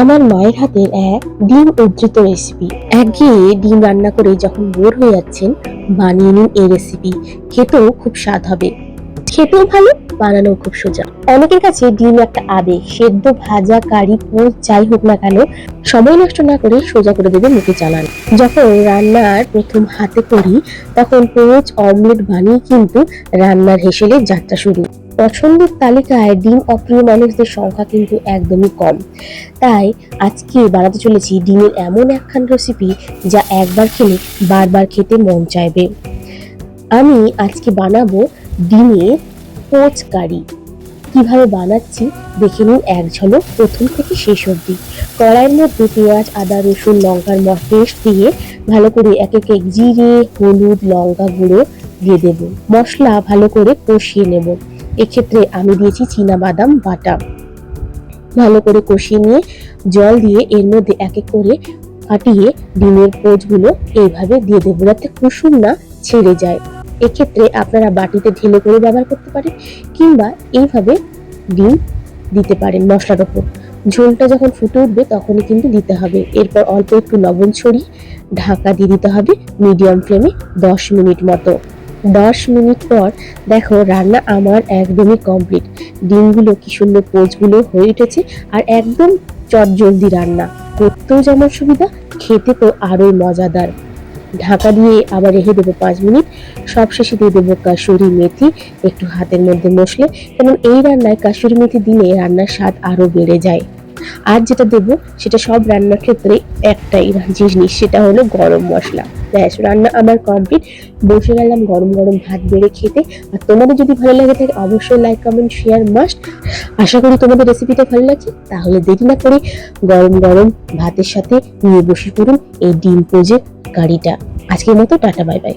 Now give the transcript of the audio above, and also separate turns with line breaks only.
আমার মায়ের হাতের এক ডিম উদ্ধৃত রেসিপি একঘেয়ে ডিম রান্না করে যখন বোর হয়ে যাচ্ছেন, বানিয়ে নিন এই রেসিপি খেতেও খুব স্বাদ হবে। খেতেও ভালো বানানো খুব সোজা। অনেকের কাছে ডিম একটা আবেগ, সেদ্ধ ভাজা, কারি পোচ যাই হোক না কেন, সময় নষ্ট না করে সোজা করে দেবে মুখে চালান যখন রান্নার প্রথম হাতে করি, তখন পোচ অমলেট বানিয়ে কিন্তু রান্নার হেসেলের যাত্রা শুরু। পছন্দের তালিকায় ডিম অপ্রিয় মানুষদের সংখ্যা কিন্তু একদমই কম। তাই আজকে বানাতে চলেছি ডিমের এমন একখান রেসিপি যা একবার খেলে বারবার খেতে মন চাইবে। আমি আজকে বানাবো ডিমের পোচ কারি। কীভাবে বানাচ্ছি দেখে নিন এক ঝলক প্রথম থেকে শেষ অবধি। কড়াইয়ের মধ্যে পেঁয়াজ, আদা, রসুন, লঙ্কার পেস্ট দিয়ে ভালো করে এক এক এক জিরে, হলুদ, লঙ্কা গুঁড়ো দিয়ে দেব। মশলা ভালো করে কষিয়ে নেব। এক্ষেত্রে আমি দিয়েছি বাদাম বাটা। ভালো করে কষিয়ে নিয়ে জল দিয়ে এর মধ্যে এক এক করে ফাটিয়ে ডিমের পোচগুলো এইভাবে দিয়ে দেবো যাতে কুসুম না ছেড়ে যায়। এক্ষেত্রে আপনারা বাটিতে ঢেলে করে ব্যবহার করতে পারেন কিংবা এইভাবে ডিম দিতে পারেন মশলার ওপর। ঝোলটা যখন ফুটে উঠবে তখনই কিন্তু দিতে হবে। এরপর অল্প একটু লবণ ছড়িয়ে ঢাকা দিয়ে দিতে হবে মিডিয়াম ফ্লেমে দশ মিনিট মতো। দশ মিনিট পর দেখো রান্না আমার একদমই কমপ্লিট ডিমগুলো কি সুন্দর পোচগুলো হয়ে উঠেছে আর একদম চটজলদি রান্না। করতেও যেমন সুবিধা খেতে তো আরোই মজাদার। ঢাকা দিয়ে আবার রেখে দেবো পাঁচ মিনিট। সব শেষে দিয়ে দেবো কাসুরি মেথি, একটু হাতের মধ্যে মশলে। কারণ এই রান্নায় কাসুরি মেথি দিলে রান্নার স্বাদ আরও বেড়ে যায়। আর যেটা দেবো, সেটা সব রান্নার ক্ষেত্রে একটাই জিনিস, সেটা হলো গরম মশলা। ব্যাস রান্না আমার কমপ্লিট বসে গেলাম, গরম গরম ভাত বেড়ে খেতে। আর তোমাদের যদি ভালো লাগে থাকে, অবশ্যই লাইক কমেন্ট শেয়ার মাস্ট আশা করি তোমাদের রেসিপিটা ভালো লাগছে, তাহলে দেরি না করে গরম গরম ভাতের সাথে নিয়ে বসে পড়ুন এই ডিম পোজের কারিটা। আজকের মতো, টাটা বাই বাই